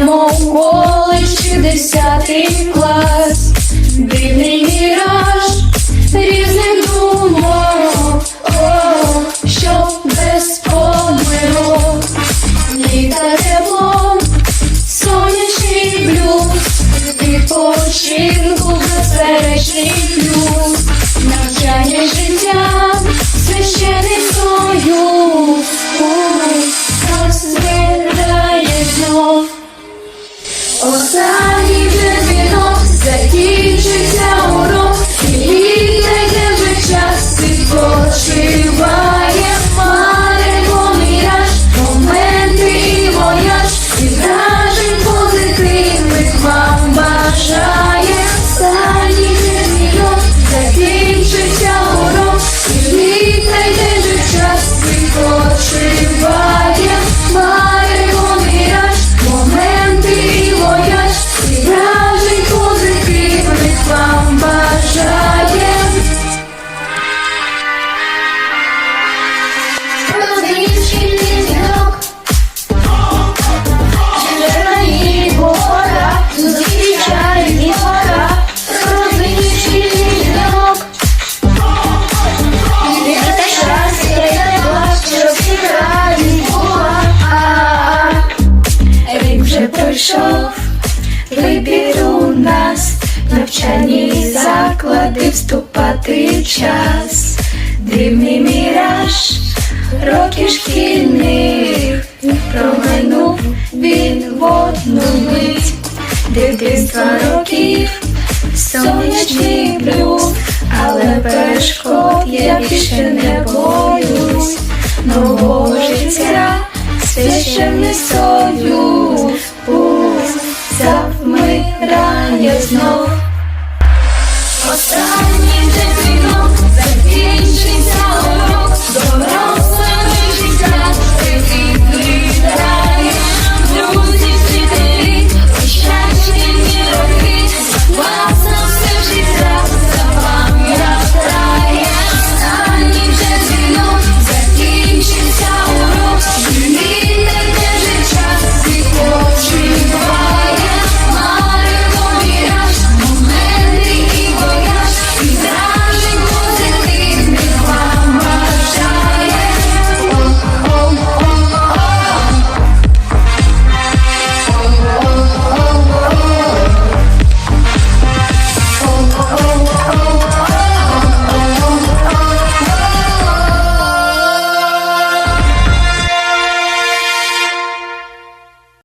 Мов у коледж чи десятий клас. Вже пройшов, вибір у нас, навчальні заклади вступати час, дивний міраж, років шкільних, промайнув він в одну мить, дитинства років, сонячний блюз, але перешкод я більше не боюсь. Нового життя, священний союз, and your snow.